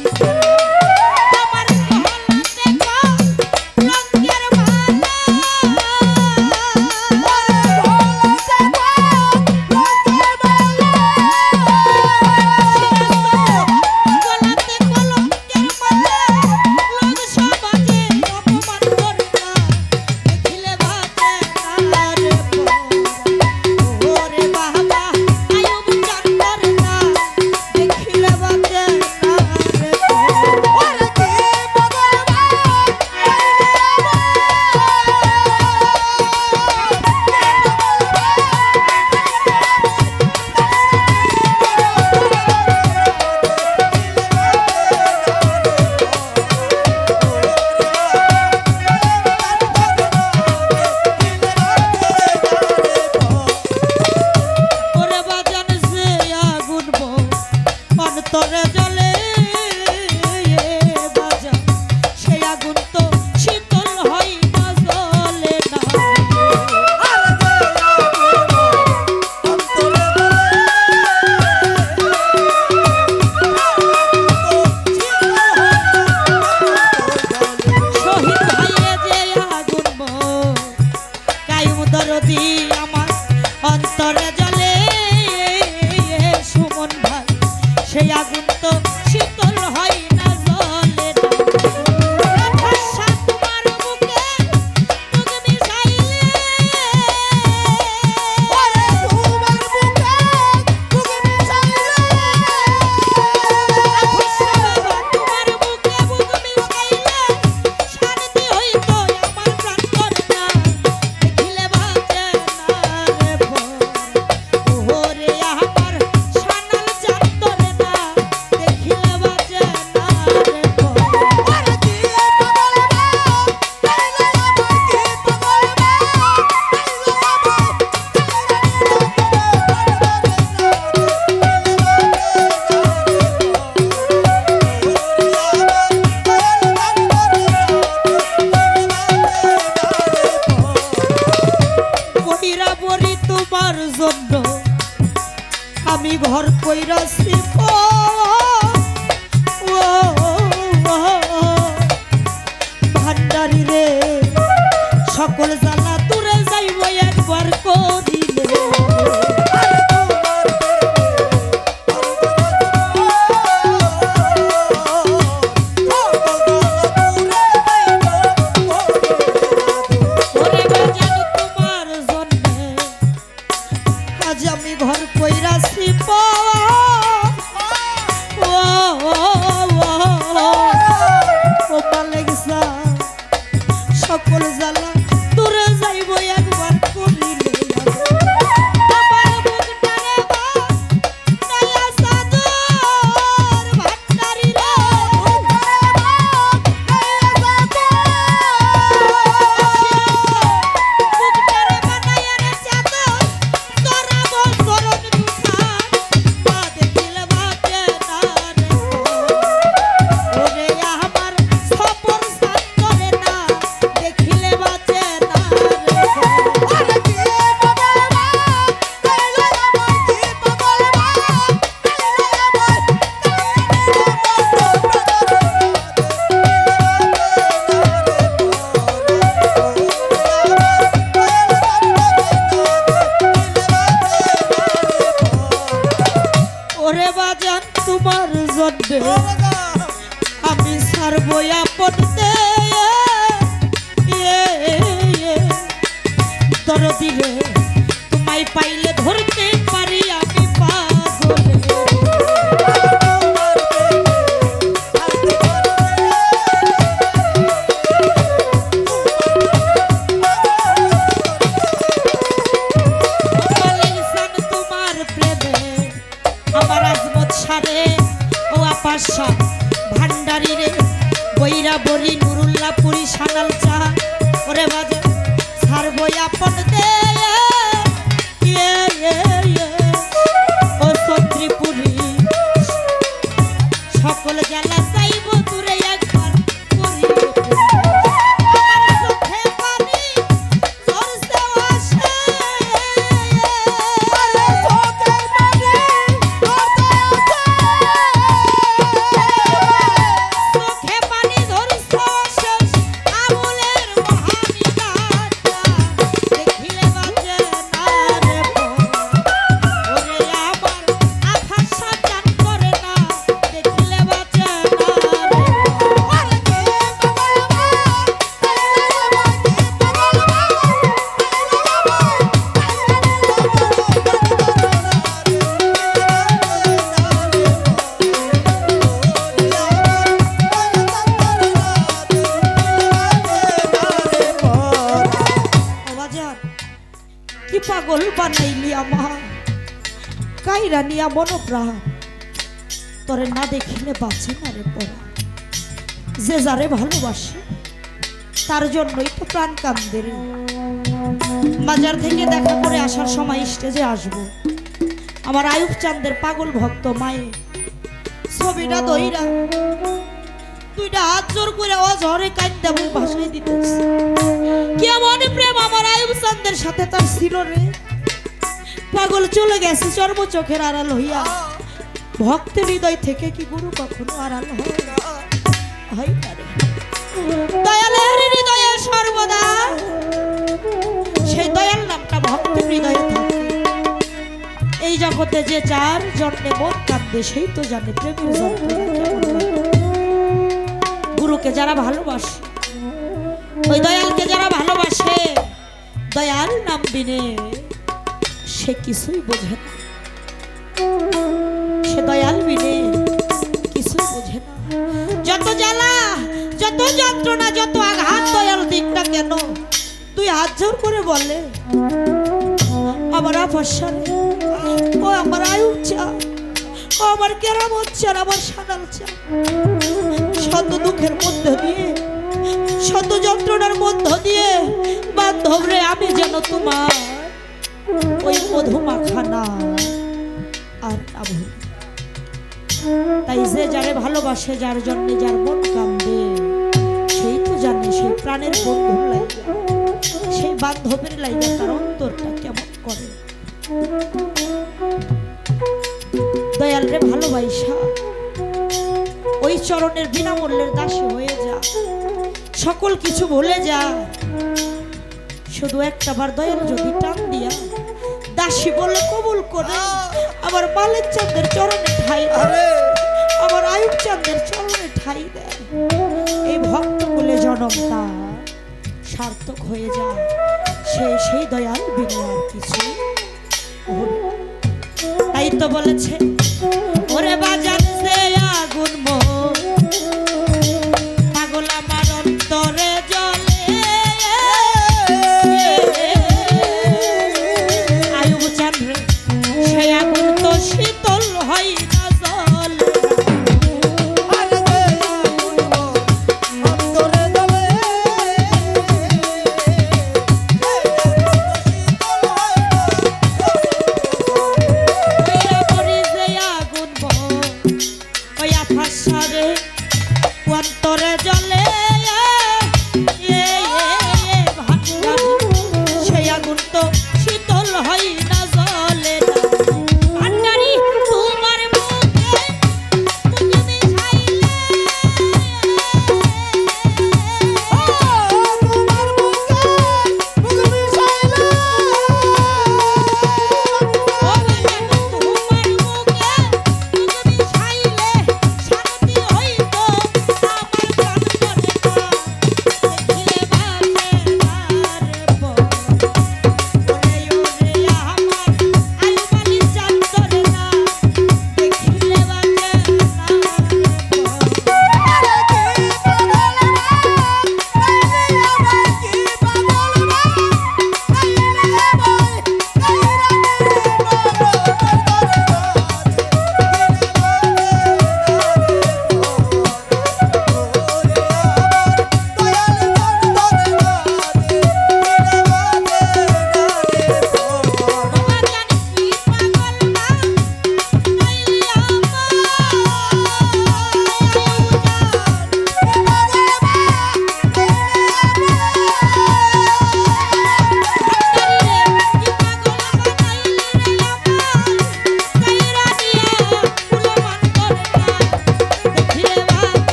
place. জন্য আমি ঘর কইরা শিল্প ভান্ডারি রে সকল জাল ওরে বাজান তোমার জন্যে আমি ছাড়বো আপনতে। দরদিরে তোমায় পাইলে ধরতে পাগল বানাইলি আমার। কাইরা নিয়া মনোপ্রাণ তোরে না দেখিলে বাঁচে না রে পড়া। যে যারে ভালোবাসে, তার জন্যই তো প্রাণ কান্দে রে। থেকে দেখা করে আসার সময় স্টেজে আসব। আমার আয়ুব চাঁদের পাগল ভক্ত মায়ে। ছবিটা দইরা, দুইটা হাত জোর করে অঝরে কান্দে মুখ ভাসাই দিতেছে। কেমন প্রেম আমার আয়ুব চাঁদের সাথে তার ছিল রে। পাগল চলে গেছে চর্ম চোখের আড়াল হইয়া। ভক্তের হৃদয় থেকে কি গুরু কখনো আড়াল হয়? দয়ালের হৃদয়ে সর্বদা। সেই দয়াল নামটা ভক্তের হৃদয়ে থাকে। এই জগতে যে চার জন্মে মন কাঁদবে সেই তো জানে প্রেমের। গুরুকে যারা ভালোবাসে ওই দয়ালকে যারা ভালোবাসে দয়াল নাম বিনে। সে কিছুই বোঝে না। সে দয়াল বিনে কিছুই বোঝে না। যত জ্বালা, যত যন্ত্রণা, যত আঘাত দয়াল দিকটা কেন, তুই হাত জোর করে বলে, আমার আফসার ও আমার আয়ু চা, ও আমার কেরামত হচ্ছে আর আমার সানাল চা। শত দুঃখের মধ্য দিয়ে, শত যন্ত্রণার মধ্য দিয়ে বান্ধব রে আমি যেন তোমার ভালোবাসে যার জন্য যার মন কান্দে সেই তো জানে সেই প্রাণের বন্ধুর লাইগা সেই বান্ধবের লাইগা তার অন্তরটা কেমন করে। দয়াল রে ভালোবাসা ওই চরণের বিনামূল্যের দাসী হয়ে যা। সকল কিছু ভুলে যা। শুধু একটা বার দয়াল যদি টান দিয়া দাসী বলে কবুল করে আবার মালিক চাঁদের চরণে ঠাই আরে! আয়ুব চরণে ঠাই দেয়। এই ভক্ত বলে জনমটা সার্থক হয়ে যায়। সে সেই দয়াল বিনয় কিছু। তাই তো বলেছে শীতল হয়